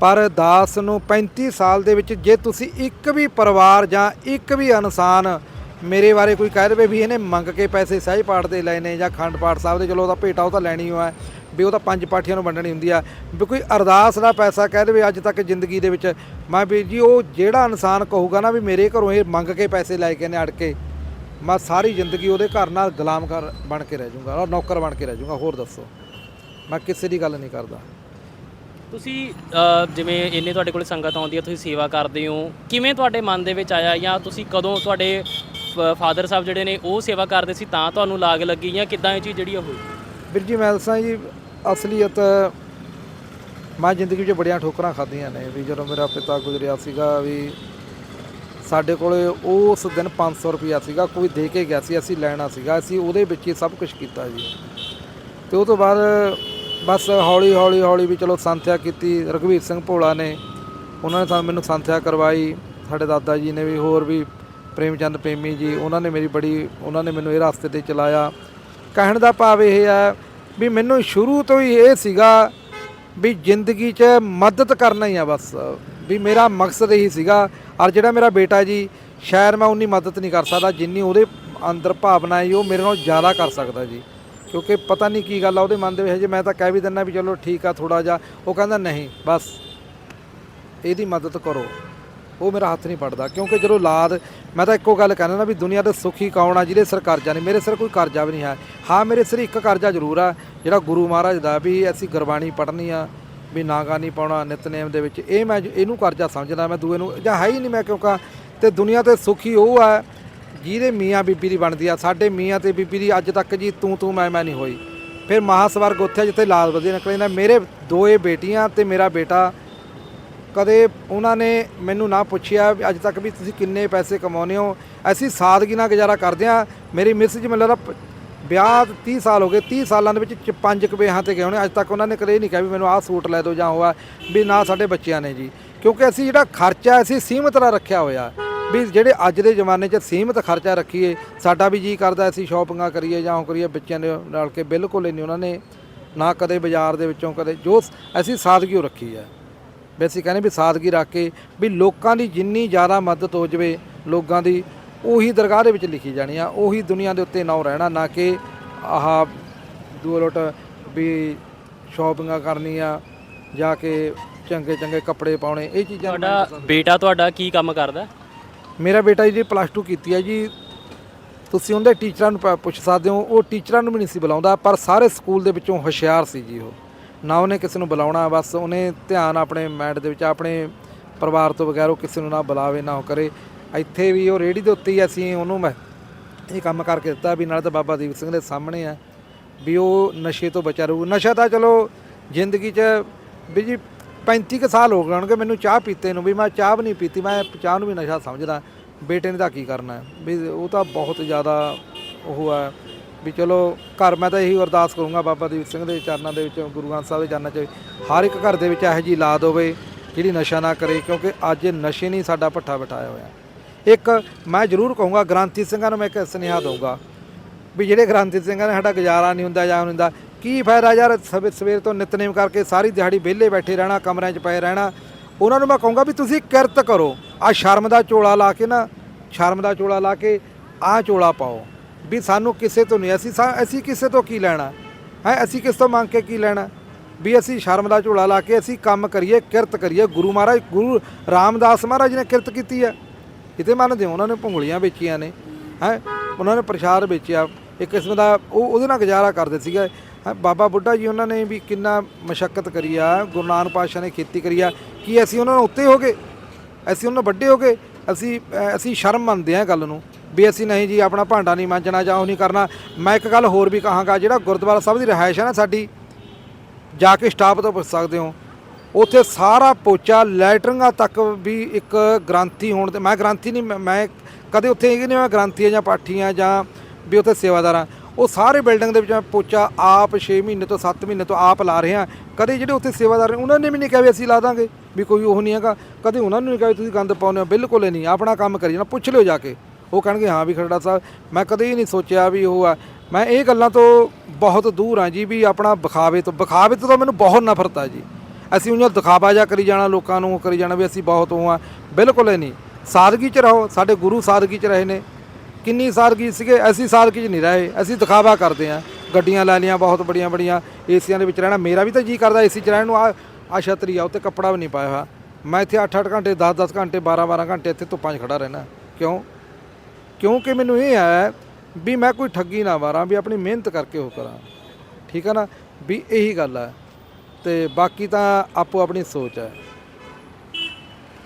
B: ਪਰ ਦਾਸ ਨੂੰ 35 ਸਾਲ ਦੇ ਵਿੱਚ ਜੇ ਤੁਸੀਂ ਇੱਕ ਵੀ ਪਰਿਵਾਰ ਜਾਂ ਇੱਕ ਵੀ ਇਨਸਾਨ ਮੇਰੇ ਬਾਰੇ ਕੋਈ ਕਹਿ ਦੇਵੇ ਵੀ ਇਹਨੇ ਮੰਗ ਕੇ ਪੈਸੇ ਸਹਿਜ ਪਾਠ ਦੇ ਲਏ ਨੇ ਜਾਂ ਖੰਡ ਪਾਠ ਸਾਹਿਬ ਦੇ, ਚਲੋ ਉਹਦਾ ਭੇਟਾ ਉਹ ਤਾਂ ਲੈਣੀ ਹੋਇਆ, ਵੀ ਉਹ ਤਾਂ ਪੰਜ ਪਾਠੀਆਂ ਨੂੰ ਵੰਡਣੀ ਹੁੰਦੀ ਆ, ਵੀ ਕੋਈ ਅਰਦਾਸ ਦਾ ਪੈਸਾ ਕਹਿ ਦੇਵੇ ਅੱਜ ਤੱਕ ਜ਼ਿੰਦਗੀ ਦੇ ਵਿੱਚ, ਮੈਂ ਵੀਰ ਜੀ ਉਹ ਜਿਹੜਾ ਇਨਸਾਨ ਕਹੂਗਾ ਨਾ ਵੀ ਮੇਰੇ ਘਰੋਂ ਇਹ ਮੰਗ ਕੇ ਪੈਸੇ ਲੈ ਕੇ ਨੇ ਅੜ ਕੇ ਮੈਂ ਸਾਰੀ ਜ਼ਿੰਦਗੀ ਉਹਦੇ ਘਰ ਨਾਲ ਗੁਲਾਮ ਕਰ ਬਣ ਕੇ ਰਹਿ ਜਾਊਂਗਾ ਔਰ ਨੌਕਰ ਬਣ ਕੇ ਰਹਿ ਜਾਊਂਗਾ ਹੋਰ ਦੱਸੋ। ਮੈਂ ਕਿਸੇ ਦੀ ਗੱਲ ਨਹੀਂ ਕਰਦਾ।
A: ਤੁਸੀਂ ਅ, ਜਿਵੇਂ ਇੰਨੇ ਤੁਹਾਡੇ ਕੋਲ ਸੰਗਤ ਆਉਂਦੀ ਹੈ ਤੁਸੀਂ ਸੇਵਾ ਕਰਦੇ ਹੋ ਕਿਵੇਂ ਤੁਹਾਡੇ ਮਨ ਦੇ ਵਿੱਚ ਆਇਆ ਜਾਂ ਤੁਸੀਂ ਕਦੋਂ ਤੁਹਾਡੇ ਫਾਦਰ ਸਾਹਿਬ ਜਿਹੜੇ ਨੇ ਉਹ ਸੇਵਾ ਕਰਦੇ ਸੀ ਤਾਂ ਤੁਹਾਨੂੰ ਲਾਗ ਲੱਗੀ ਜਾਂ ਕਿੱਦਾਂ ਇਹ ਚੀਜ਼ ਜਿਹੜੀ ਆ ਹੋਈ?
B: ਵੀਰ ਜੀ ਮੈਂ ਦੱਸਾਂ ਜੀ ਅਸਲੀਅਤ ਮੈਂ ਜ਼ਿੰਦਗੀ ਵਿੱਚ ਬੜੀਆਂ ਠੋਕਰਾਂ ਖਾਧੀਆਂ ਨੇ ਵੀ ਜਦੋਂ ਮੇਰਾ ਪਿਤਾ ਗੁਜ਼ਰਿਆ ਸੀਗਾ ਵੀ ਸਾਡੇ ਕੋਲੇ ਉਸ ਦਿਨ 500 ਰੁਪਿਆ ਸੀਗਾ, ਕੋਈ ਦੇ ਕੇ ਗਿਆ ਸੀ, ਅਸੀਂ ਲੈਣਾ ਸੀਗਾ, ਅਸੀਂ ਉਹਦੇ ਵਿੱਚ ਹੀ ਸਭ ਕੁਝ ਕੀਤਾ ਜੀ। ਤੇ ਉਹ ਤੋਂ ਬਾਅਦ ਬਸ ਹੌਲੀ ਹੌਲੀ ਹੌਲੀ ਵੀ ਚਲੋ ਸੰਥਿਆ ਕੀਤੀ, ਰਘਵੀਰ ਸਿੰਘ ਭੋਲਾ ਨੇ, ਉਹਨਾਂ ਨੇ ਸਾਨੂੰ ਮੈਨੂੰ ਸੰਥਿਆ ਕਰਵਾਈ, ਸਾਡੇ ਦਾਦਾ ਜੀ ਨੇ ਵੀ, ਹੋਰ ਵੀ ਪ੍ਰੇਮਚੰਦ ਪ੍ਰੇਮੀ ਜੀ, ਉਹਨਾਂ ਨੇ ਮੇਰੀ ਬੜੀ, ਉਹਨਾਂ ਨੇ ਮੈਨੂੰ ਇਹ ਰਸਤੇ ਤੇ ਚਲਾਇਆ। ਕਹਿਣ ਦਾ ਭਾਵ ਇਹ ਹੈ ਵੀ ਮੈਨੂੰ ਸ਼ੁਰੂ ਤੋਂ ਹੀ ਇਹ ਸੀਗਾ ਵੀ ਜ਼ਿੰਦਗੀ 'ਚ ਮਦਦ ਕਰਨਾ ਹੀ ਆ ਬਸ। ਵੀ ਮੇਰਾ ਮਕਸਦ ਇਹੀ ਸੀਗਾ, ਔਰ ਜਿਹੜਾ ਮੇਰਾ ਬੇਟਾ ਜੀ, ਸ਼ਾਇਦ ਮੈਂ ਉਨੀ ਮਦਦ ਨਹੀਂ ਕਰ ਸਕਦਾ, ਜਿੰਨੀ ਉਹਦੇ ਅੰਦਰ ਭਾਵਨਾ ਹੈ ਉਹ ਮੇਰੇ ਨਾਲ ਜ਼ਿਆਦਾ ਕਰ ਸਕਦਾ ਜੀ। ਕਿਉਂਕਿ ਪਤਾ ਨਹੀਂ ਕੀ ਗੱਲ ਆ, ਉਹਦੇ ਮਨ ਦੇ ਵਿੱਚ ਜੇ ਮੈਂ ਤਾਂ ਕਹਿ ਵੀ ਦਿੰਦਾ ਵੀ ਚਲੋ ਠੀਕ ਆ ਥੋੜਾ ਜਿਹਾ, ਉਹ ਕਹਿੰਦਾ ਨਹੀਂ, ਬਸ ਇਹਦੀ ਮਦਦ ਕਰੋ। ਉਹ ਮੇਰਾ ਹੱਥ ਨਹੀਂ ਪੜਦਾ ਕਿਉਂਕਿ ਜਦੋਂ ਲਾਦ, ਮੈਂ ਤਾਂ ਇੱਕੋ ਗੱਲ ਕਹਿੰਦਾ ਨਾ ਵੀ ਦੁਨੀਆ ਤੇ ਸੁਖੀ ਕੌਣ ਆ, ਜਿਹਦੇ ਸਿਰ ਕਰਜ਼ਾ ਨਹੀਂ, ਮੇਰੇ ਸਿਰ ਕੋਈ ਕਰਜ਼ਾ ਵੀ ਨਹੀਂ ਹੈ। ਹਾਂ, ਮੇਰੇ ਸਿਰ ਇੱਕ ਕਰਜ਼ਾ ਜ਼ਰੂਰ ਆ, ਜਿਹੜਾ ਗੁਰੂ ਮਹਾਰਾਜ ਦਾ ਵੀ ਅਸੀਂ ਗੁਰਬਾਣੀ ਪੜ੍ਹਨੀ ਆ ਵੀ ਨਾਗਾ ਨਹੀਂ ਪਾਉਣਾ ਨਿਤਨੇਮ ਦੇ ਵਿੱਚ। ਇਹ ਮੈਂ ਇਹਨੂੰ ਕਰਜ਼ਾ ਸਮਝਦਾ, ਮੈਂ ਦੂਏ ਨੂੰ ਜਾਂ ਹੈ ਹੀ ਨਹੀਂ ਮੈਂ ਕਿਉਂਕਿ ਤੇ ਦੁਨੀਆ ਤੇ ਸੁਖੀ ਉਹ ਆ, ਜਿਹਦੇ ਮੀਆਂ ਬੀਬੀ ਦੀ ਬਣਦੀ ਆ। ਸਾਡੇ ਮੀਆਂ ਤੇ ਬੀਬੀ ਦੀ ਅੱਜ ਤੱਕ ਜੀ ਤੂੰ ਤੂੰ, ਮੈਂ ਮੈਂ ਨਹੀਂ ਹੋਈ। ਫਿਰ ਮਹਾਸਵਰਗ ਉੱਥੇ ਜਿੱਥੇ ਲਾਲ ਵਧੀਆ ਨਿਕਲੇ ਨਾ। ਮੇਰੇ ਦੋਏ ਬੇਟੀਆਂ ਤੇ ਮੇਰਾ ਬੇਟਾ, ਕਦੇ ਉਹਨਾਂ ਨੇ ਮੈਨੂੰ ਨਾ ਪੁੱਛਿਆ ਵੀ ਅੱਜ ਤੱਕ ਵੀ ਤੁਸੀਂ ਕਿੰਨੇ ਪੈਸੇ ਕਮਾਉਂਦੇ ਹੋ? ਅਸੀਂ ਸਾਦਗੀ ਨਾਲ ਗੁਜ਼ਾਰਾ ਕਰਦੇ ਆ ਮੇਰੀ ਮਿਸ ਜੀ ਮੈਨੂੰ ਲੱਗਦਾ ਵਿਆਹ 30 ਸਾਲ ਹੋ ਗਏ 30 ਸਾਲਾਂ ਦੇ ਵਿੱਚ ਚ- ਪੰਜ ਕੁ ਵਿਆਹਾਂ ਤੇ ਗਏ ਹੋਣੇ, ਅੱਜ ਤੱਕ ਉਹਨਾਂ ਨੇ ਕਦੇ ਇਹ ਨਹੀਂ ਕਿਹਾ ਵੀ ਮੈਨੂੰ ਆਹ ਸੂਟ ਲੈ ਦਿਓ ਜਾਂ ਹੋਆ ਵੀ ਨਾ ਸਾਡੇ ਬੱਚਿਆਂ ਨੇ ਜੀ। ਕਿਉਂਕਿ ਅਸੀਂ ਜਿਹੜਾ ਖਰਚਾ ਅਸੀਂ ਸੀਮਤ ਨਾਲ ਰੱਖਿਆ ਹੋਇਆ, ਵੀ ਜਿਹੜੇ ਅੱਜ ਦੇ ਜ਼ਮਾਨੇ 'ਚ ਸੀਮਤ ਖਰਚਾ ਰੱਖੀਏ, ਸਾਡਾ ਵੀ ਜੀ ਕਰਦਾ ਅਸੀਂ ਸ਼ਾਪਿੰਗਾਂ ਕਰੀਏ ਜਾਂ ਉਹ ਕਰੀਏ, ਬੱਚਿਆਂ ਦੇ ਨਾਲ ਕੇ ਬਿਲਕੁਲ ਹੀ ਨਹੀਂ ਉਹਨਾਂ ਨੇ ਨਾ ਕਦੇ ਬਾਜ਼ਾਰ ਦੇ ਵਿੱਚੋਂ ਕਦੇ, ਜੋ ਸ- ਅਸੀਂ ਸਾਦਗੀ ਓ ਰੱਖੀ ਹੈ। ਵੀ ਅਸੀਂ ਕਹਿੰਦੇ ਵੀ ਸਾਦਗੀ ਰੱਖ ਕੇ, ਵੀ ਲੋਕਾਂ ਦੀ ਜਿੰਨੀ ਜ਼ਿਆਦਾ ਮਦਦ ਹੋ ਜਵੇ, ਲੋਕਾਂ ਦੀ ਉਹੀ ਦਰਗਾਹ ਦੇ ਵਿੱਚ ਲਿਖੀ ਜਾਣੀ ਆ ਉਹੀ ਦੁਨੀਆ ਦੇ ਉੱਤੇ ਨਾਂ ਰਹਿਣਾ ਨਾ ਕਿ ਆਹ ਦੂਰੋਟ ਵੀ ਸ਼ਾਪਿੰਗਾਂ ਕਰਨੀਆਂ ਜਾ ਕੇ ਚੰਗੇ ਚੰਗੇ ਕੱਪੜੇ ਪਾਉਣੇ ਇਹ ਚੀਜ਼ਾਂ ਮੈਨੂੰ
A: ਤੁਹਾਡਾ
B: ਪਸੰਦ
A: ਬੇਟਾ ਤੁਹਾਡਾ ਕੀ ਕੰਮ ਕਰਦਾ?
B: ਮੇਰਾ ਬੇਟਾ ਜੀ ਪਲੱਸ 2 ਕੀਤੀ ਹੈ ਜੀ। ਤੁਸੀਂ ਉਹਦੇ ਟੀਚਰਾਂ ਨੂੰ ਪ- ਪੁੱਛ ਸਕਦੇ ਹੋ ਉਹ ਟੀਚਰਾਂ ਨੂੰ ਵੀ ਨਹੀਂ ਸੀ ਬੁਲਾਉਂਦਾ ਪਰ ਸਾਰੇ ਸਕੂਲ ਦੇ ਵਿੱਚੋਂ ਹੁਸ਼ਿਆਰ ਸੀ ਜੀ ਉਹ। ਨਾ ਉਹਨੇ ਕਿਸੇ ਨੂੰ ਬੁਲਾਉਣਾ ਬਸ ਉਹਨੇ ਧਿਆਨ ਆਪਣੇ ਮਾਈਂਡ ਦੇ ਵਿੱਚ ਆਪਣੇ ਪਰਿਵਾਰ ਤੋਂ ਬਗੈਰ ਉਹ ਕਿਸੇ ਨੂੰ ਨਾ ਬੁਲਾਵੇ ਨਾ ਉਹ ਕਰੇ। ਇੱਥੇ ਵੀ ਉਹ ਰੇੜੀ ਦੇ ਉੱਤੇ ਹੀ ਅਸੀਂ ਉਹਨੂੰ ਮੈਂ ਇਹ ਕੰਮ ਕਰਕੇ ਦਿੱਤਾ ਵੀ ਨਾਲ ਤਾਂ ਬਾਬਾ ਦੀਪ ਸਿੰਘ ਦੇ ਸਾਹਮਣੇ ਆ, ਵੀ ਉਹ ਨਸ਼ੇ ਤੋਂ ਬਚਾ ਰਹੂ। ਨਸ਼ਾ ਤਾਂ ਚਲੋ ਜ਼ਿੰਦਗੀ 'ਚ ਵੀ ਜੀ 35 ਕੁ ਸਾਲ ਹੋ ਗਏ ਹੋਣਗੇ ਮੈਨੂੰ ਚਾਹ ਪੀਤੇ ਨੂੰ ਵੀ, ਮੈਂ ਚਾਹ ਵੀ ਨਹੀਂ ਪੀਤੀ, ਮੈਂ ਚਾਹ ਨੂੰ ਵੀ ਨਸ਼ਾ ਸਮਝਦਾ। ਬੇਟੇ ਨੇ ਤਾਂ ਕੀ ਕਰਨਾ? ਵੀ ਉਹ ਤਾਂ ਬਹੁਤ ਜ਼ਿਆਦਾ ਉਹ ਹੈ ਵੀ ਚਲੋ ਘਰ ਮੈਂ ਤਾਂ ਇਹੀ ਅਰਦਾਸ ਕਰੂੰਗਾ ਬਾਬਾ ਦੀਪ ਸਿੰਘ ਦੇ ਚਰਨਾਂ ਦੇ ਵਿੱਚ, ਗੁਰੂ ਗ੍ਰੰਥ ਸਾਹਿਬ ਦੇ ਚਰਨਾਂ 'ਚ ਹਰ ਇੱਕ ਘਰ ਦੇ ਵਿੱਚ ਇਹੋ ਜਿਹੀ ਲਾਦ ਹੋਵੇ ਜਿਹੜੀ ਨਸ਼ਾ ਨਾ ਕਰੇ, ਕਿਉਂਕਿ ਅੱਜ ਨਸ਼ੇ ਨਹੀਂ ਸਾਡਾ ਪੱਠਾ ਬਿਠਾਇਆ ਹੋਇਆ। ਇੱਕ ਮੈਂ ਜ਼ਰੂਰ ਕਹੂੰਗਾ ਗ੍ਰਾਂਤੀ ਸਿੰਘਾਂ ਨੂੰ ਮੈਂ ਇੱਕ ਸੁਨੇਹਾ ਦਊਂਗਾ ਵੀ ਜਿਹੜੇ ਗ੍ਰਾਂਤੀ ਸਿੰਘਾਂ ਨੇ ਸਾਡਾ ਗੁਜ਼ਾਰਾ ਨਹੀਂ ਹੁੰਦਾ ਜਾਂ ਨਹੀਂ ਹੁੰਦਾ, ਕੀ ਫਾਇਦਾ ਯਾਰ ਸਵੇ- ਸਵੇਰ ਤੋਂ ਨਿਤਨੇਮ ਕਰਕੇ ਸਾਰੀ ਦਿਹਾੜੀ ਵਿਹਲੇ ਬੈਠੇ ਰਹਿਣਾ, ਕਮਰਿਆਂ 'ਚ ਪਏ ਰਹਿਣਾ। ਉਹਨਾਂ ਨੂੰ ਮੈਂ ਕਹੂੰਗਾ ਵੀ ਤੁਸੀਂ ਕਿਰਤ ਕਰੋ। ਆ ਸ਼ਰਮ ਦਾ ਚੋਲਾ ਲਾ ਕੇ ਨਾ, ਸ਼ਰਮ ਦਾ ਚੋਲਾ ਲਾ ਕੇ ਆਹ ਚੋਲਾ ਪਾਓ ਵੀ ਸਾਨੂੰ ਕਿਸੇ ਤੋਂ ਨਹੀਂ, ਅਸੀਂ ਸਾ- ਅਸੀਂ ਕਿਸੇ ਤੋਂ ਕੀ ਲੈਣਾ? ਹੈ, ਅਸੀਂ ਕਿਸ ਤੋਂ ਮੰਗ ਕੇ ਕੀ ਲੈਣਾ? ਵੀ ਅਸੀਂ ਸ਼ਰਮ ਦਾ ਝੋਲਾ ਲਾ ਕੇ ਅਸੀਂ ਕੰਮ ਕਰੀਏ, ਕਿਰਤ ਕਰੀਏ। ਗੁਰੂ ਮਹਾਰਾਜ, ਗੁਰੂ ਰਾਮਦਾਸ ਮਹਾਰਾਜ ਨੇ ਕਿਰਤ ਕੀਤੀ ਹੈ। ਕਿਤੇ ਮੰਨਦੇ ਹੋ ਉਹਨਾਂ ਨੇ ਭੁੰਗਲੀਆਂ ਵੇਚੀਆਂ ਨੇ ਹੈ ਉਹਨਾਂ ਨੇ ਪ੍ਰਸ਼ਾਦ ਵੇਚਿਆ ਇੱਕ ਕਿਸਮ ਦਾ ਉਹ ਉਹਦੇ ਨਾਲ ਗੁਜ਼ਾਰਾ ਕਰਦੇ ਸੀਗੇ ਹੈਂ, ਬਾਬਾ ਬੁੱਢਾ ਜੀ ਉਹਨਾਂ ਨੇ ਵੀ ਕਿੰਨਾ ਮਸ਼ੱਕਤ ਕਰੀ ਆ ਗੁਰੂ ਨਾਨਕ ਪਾਤਸ਼ਾਹ ਨੇ ਖੇਤੀ ਕਰੀ ਆ ਕੀ ਅਸੀਂ ਉਹਨਾਂ ਨੂੰ ਉੱਤੇ ਹੋ ਗਏ? ਅਸੀਂ ਉਹਨਾਂ ਵੱਡੇ ਹੋ ਗਏ? ਅਸੀਂ ਅਸੀਂ ਸ਼ਰਮ ਮੰਨਦੇ ਹਾਂ ਗੱਲ ਨੂੰ ਵੀ ਅਸੀਂ ਨਹੀਂ ਜੀ ਆਪਣਾ ਭਾਂਡਾ ਨਹੀਂ ਮਾਂਜਣਾ ਜਾਂ ਉਹ ਨਹੀਂ ਕਰਨਾ। ਮੈਂ ਇੱਕ ਗੱਲ ਹੋਰ ਵੀ ਕਹਾਂਗਾ ਜਿਹੜਾ ਗੁਰਦੁਆਰਾ ਸਾਹਿਬ ਦੀ ਰਿਹਾਇਸ਼ ਹੈ ਨਾ ਸਾਡੀ ਜਾ ਕੇ ਸਟਾਫ ਤੋਂ ਪੁੱਛ ਸਕਦੇ ਹੋ ਉੱਥੇ ਸਾਰਾ ਪੋਚਾ, ਲੈਟਰਿੰਗਾਂ ਤੱਕ ਵੀ ਇੱਕ ਗ੍ਰਾਂਥੀ ਹੋਣ ਤੇ ਮੈਂ ਗ੍ਰਾਂਥੀ ਨਹੀਂ, ਮੈਂ- ਮੈਂ ਕਦੇ ਉੱਥੇ ਇਹ ਨਹੀਂ ਮੈਂ ਗ੍ਰਾਂਥੀ ਆ ਜਾਂ ਪਾਠੀ ਆ ਜਾਂ ਵੀ ਉੱਥੇ ਸੇਵਾਦਾਰ। ਆ ਉਹ ਸਾਰੇ ਬਿਲਡਿੰਗ ਦੇ ਵਿੱਚ ਮੈਂ ਪੋਚਾ ਆਪ 6 ਮਹੀਨੇ ਤੋਂ 7 ਮਹੀਨੇ ਤੋਂ ਆਪ ਲਾ ਰਿਹਾ ਕਦੇ ਜਿਹੜੇ ਉੱਥੇ ਸੇਵਾਦਾਰ ਨੇ, ਉਹਨਾਂ ਨੇ ਵੀ ਨਹੀਂ ਕਿਹਾ ਵੀ ਅਸੀਂ ਲਾ ਦਾਂਗੇ, ਵੀ ਕੋਈ ਉਹ ਨਹੀਂ ਹੈਗਾ। ਕਦੇ ਉਹਨਾਂ ਨੂੰ ਨਹੀਂ ਕਿਹਾ ਵੀ ਤੁਸੀਂ ਗੰਦ ਪਾਉਂਦੇ ਹੋ, ਬਿਲਕੁਲ ਹੀ ਨਹੀਂ। ਆਪਣਾ ਕੰਮ ਕਰੀ ਜਾਣਾ, ਪੁੱਛ ਲਿਓ ਜਾ ਕੇ। ਉਹ ਕਹਿਣਗੇ, ਹਾਂ ਵੀ ਖਰੜਾ ਸਾਹਿਬ, ਮੈਂ ਕਦੇ ਹੀ ਨਹੀਂ ਸੋਚਿਆ ਵੀ ਉਹ ਆ। ਮੈਂ ਇਹ ਗੱਲਾਂ ਤੋਂ ਬਹੁਤ ਦੂਰ ਹਾਂ ਜੀ, ਵੀ ਆਪਣਾ ਵਿਖਾਵੇ ਤੋਂ ਵਿਖਾਵੇ ਤੋਂ ਤਾਂ ਮੈਨੂੰ ਬਹੁਤ ਨਫ਼ਰਤ ਆ ਜੀ। ਅਸੀਂ ਉਹਨਾਂ ਦਿਖਾਵਾ ਜਾ ਕਰੀ ਜਾਣਾ, ਲੋਕਾਂ ਨੂੰ ਕਰੀ ਜਾਣਾ ਵੀ ਅਸੀਂ ਬਹੁਤ ਉਹ ਆ। ਬਿਲਕੁਲ ਹੀ ਨਹੀਂ। ਸਾਦਗੀ 'ਚ ਰਹੋ, ਸਾਡੇ ਗੁਰੂ ਸਾਦਗੀ 'ਚ ਰਹੇ ਨੇ। ਕਿੰਨੀ ਸਾਦਗੀ ਸੀਗੇ, ਅਸੀਂ ਸਾਦਗੀ 'ਚ ਨਹੀਂ ਰਹੇ। ਅਸੀਂ ਦਿਖਾਵਾ ਕਰਦੇ ਆ। ਗੱਡੀਆਂ ਲੈ ਲਈਆਂ, ਬਹੁਤ ਬੜੀਆਂ ਬੜੀਆਂ ਏਸੀਆਂ ਦੇ ਵਿੱਚ ਰਹਿਣਾ। ਮੇਰਾ ਵੀ ਤਾਂ ਜੀ ਕਰਦਾ ਏਸੀ 'ਚ ਰਹਿਣ ਨੂੰ। ਆ ਆ ਛਤਰੀ ਆ, ਉੱਤੇ ਕੱਪੜਾ ਵੀ ਨਹੀਂ ਪਾਇਆ ਹੋਇਆ। ਮੈਂ ਇੱਥੇ 8-8 ਘੰਟੇ 10-10 ਘੰਟੇ 12-12 ਘੰਟੇ ਇੱਥੇ ਧੁੱਪਾਂ 'ਚ ਖੜਾ ਰਹਿਣਾ। ਕਿਉਂ? ਕਿਉਂਕਿ ਮੈਨੂੰ ਇਹ ਹੈ ਵੀ ਮੈਂ ਕੋਈ ਠੱਗੀ ਨਾ ਮਾਰਾਂ, ਵੀ ਆਪਣੀ ਮਿਹਨਤ ਕਰਕੇ ਉਹ ਕਰਾਂ। ਠੀਕ ਹੈ ਨਾ? ਵੀ ਇਹੀ ਗੱਲ ਹੈ ਤੇ ਬਾਕੀ ਤਾਂ ਆਪੋ ਆਪਣੀ ਸੋਚ ਹੈ।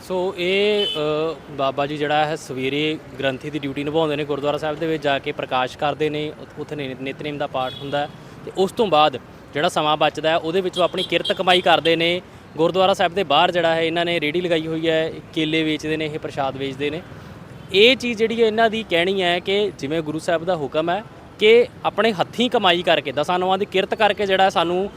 A: ਸੋ ਇਹ ਅ, ਬਾਬਾ ਜੀ ਜਿਹੜਾ ਹੈ ਸਵੇਰੇ ਗ੍ਰੰਥੀ ਦੀ ਡਿਊਟੀ ਨਿਭਾਉਂਦੇ ਨੇ ਗੁਰਦੁਆਰਾ ਸਾਹਿਬ ਦੇ ਵਿੱਚ ਜਾ ਕੇ ਪ੍ਰਕਾਸ਼ ਕਰਦੇ ਨੇ ਉ- ਉੱਥੇ ਨੇ ਨਿਤਨੇਮ ਦਾ ਪਾਠ ਹੁੰਦਾ ਹੈ। ਤੇ ਉਸ ਤੋਂ ਬਾਅਦ ਜਿਹੜਾ ਸਮਾਂ ਬਚਦਾ ਹੈ ਉਹਦੇ ਵਿੱਚੋਂ ਆਪਣੀ ਕਿਰਤ ਕਮਾਈ ਕਰਦੇ ਨੇ। ਗੁਰਦੁਆਰਾ ਸਾਹਿਬ ਦੇ ਬਾਹਰ ਜਿਹੜਾ ਹੈ ਇਹਨਾਂ ਨੇ ਰੇੜੀ ਲਗਾਈ ਹੋਈ ਹੈ ਕੇਲੇ ਵੇਚਦੇ ਨੇ ਇਹ ਪ੍ਰਸ਼ਾਦ ਵੇਚਦੇ ਨੇ। ਇਹ ਚੀਜ਼ ਜਿਹੜੀ ਹੈ ਇਹਨਾਂ ਦੀ ਕਹਿਣੀ ਹੈ ਕਿ ਜਿਵੇਂ ਗੁਰੂ ਸਾਹਿਬ ਦਾ ਹੁਕਮ ਹੈ ਕਿ ਆਪਣੇ ਹੱਥੀਂ ਕਮਾਈ ਕਰਕੇ, ਦਸਾਂ ਨੌਆਂ ਦੀ ਕਿਰਤ ਕਰਕੇ ਜਿਹੜਾ ਸਾਨੂੰ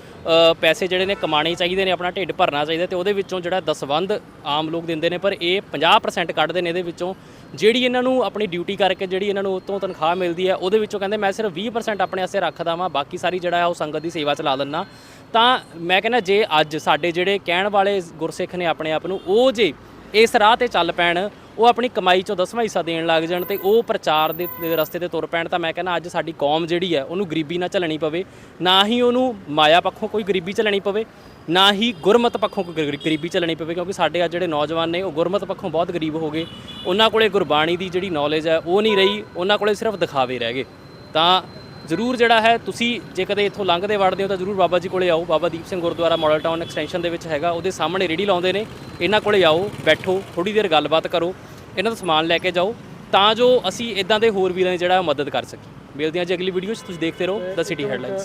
A: ਪੈਸੇ ਜਿਹੜੇ ਨੇ ਕਮਾਣੇ ਚਾਹੀਦੇ ਨੇ, ਆਪਣਾ ਢਿੱਡ ਭਰਨਾ ਚਾਹੀਦਾ ਤੇ ਉਹਦੇ ਵਿੱਚੋਂ ਜਿਹੜਾ ਦਸਵੰਧ ਆਮ ਲੋਕ ਦਿੰਦੇ ਨੇ, ਪਰ ਇਹ 50% ਕੱਢਦੇ ਨੇ ਇਹਦੇ ਵਿੱਚੋਂ। ਜਿਹੜੀ ਇਹਨਾਂ ਨੂੰ ਆਪਣੀ ਡਿਊਟੀ ਕਰਕੇ ਜਿਹੜੀ ਇਹਨਾਂ ਨੂੰ ਉਤੋਂ ਤਨਖਾਹ ਮਿਲਦੀ ਹੈ, ਉਹਦੇ ਵਿੱਚੋਂ ਕਹਿੰਦੇ ਮੈਂ ਸਿਰਫ 20% ਆਪਣੇ ਆਸੇ ਰੱਖਦਾ ਵਾਂ, ਬਾਕੀ ਸਾਰੀ ਜਿਹੜਾ ਹੈ ਉਹ ਸੰਗਤ ਦੀ ਸੇਵਾ ਚ ਲਾ ਦਿੰਦਾ। ਤਾਂ ਮੈਂ ਕਹਿੰਦਾ ਜੇ ਅੱਜ ਸਾਡੇ ਜਿਹੜੇ ਕਹਿਣ ਵਾਲੇ ਗੁਰਸਿੱਖ ਨੇ ਆਪਣੇ ਆਪ ਨੂੰ, ਉਹ ਜੇ ਇਸ ਰਾਹ ਤੇ ਚੱਲ ਪੈਣ ਉਹ ਆਪਣੀ ਕਮਾਈ ਚੋਂ ਦਸਵਾਂ ਹਿੱਸਾ ਦੇਣ ਲੱਗ ਜਾਣ ਤੇ ਉਹ ਪ੍ਰਚਾਰ ਦੇ ਰਸਤੇ ਤੇ ਤੁਰ ਪੈਣ ਤਾਂ ਮੈਂ ਕਹਿੰਦਾ ਅੱਜ ਸਾਡੀ ਕੌਮ ਜਿਹੜੀ ਹੈ, ਉਹਨੂੰ ਗਰੀਬੀ ਨਾ ਝੱਲਣੀ ਪਵੇ। ਨਾ ਹੀ ਉਹਨੂੰ ਮਾਇਆ ਪੱਖੋਂ ਕੋਈ ਗਰੀਬੀ ਝੱਲਣੀ ਪਵੇ, ਨਾ ਹੀ ਗੁਰਮਤ ਪੱਖੋਂ ਕੋਈ ਗਰੀਬੀ ਝੱਲਣੀ ਪਵੇ, ਕਿਉਂਕਿ ਸਾਡੇ ਅੱਜ ਜਿਹੜੇ ਨੌਜਵਾਨ ਨੇ, ਉਹ ਗੁਰਮਤ ਪੱਖੋਂ ਬਹੁਤ ਗਰੀਬ ਹੋ ਗਏ। ਉਹਨਾਂ ਕੋਲੇ ਗੁਰਬਾਣੀ ਦੀ ਜਿਹੜੀ ਨੌਲੇਜ ਹੈ, ਉਹ ਨਹੀਂ ਰਹੀ, ਉਹਨਾਂ ਕੋਲੇ ਸਿਰਫ ਦਿਖਾਵੇ ਰਹਿ ਗਏ। ਤਾਂ ਜ਼ਰੂਰ ਜਿਹੜਾ ਹੈ, ਤੁਸੀਂ ਜੇ ਕਦੇ ਇੱਥੋਂ ਲੰਘਦੇ ਵੜਦੇ ਹੋ ਤਾਂ ਜ਼ਰੂਰ ਬਾਬਾ ਜੀ ਕੋਲੇ ਆਓ। Baba Deep Singh Gurdwara model town extension ਦੇ ਵਿੱਚ ਹੈਗਾ। ਉਹਦੇ ਸਾਹਮਣੇ ਰੇੜੀ ਲਾਉਂਦੇ ਨੇ। ਇਹਨਾਂ ਕੋਲੇ ਆਓ, ਬੈਠੋ ਥੋੜੀ ਦੇਰ ਗੱਲਬਾਤ ਕਰੋ। ਇਹਨਾਂ ਦਾ ਸਮਾਨ ਲੈ ਕੇ ਜਾਓ। ਤਾਂ ਜੋ ਅਸੀਂ ਇਦਾਂ ਦੇ ਹੋਰ ਵੀਰਾਂ ਦੀ ਜਿਹੜਾ ਮਦਦ ਕਰ ਸਕੀਏ। ਮਿਲਦੇ ਹਾਂ ਜੀ ਅਗਲੀ ਵੀਡੀਓ 'ਚ। ਤੁਸੀਂ ਦੇਖਦੇ ਰਹੋ। The city headlines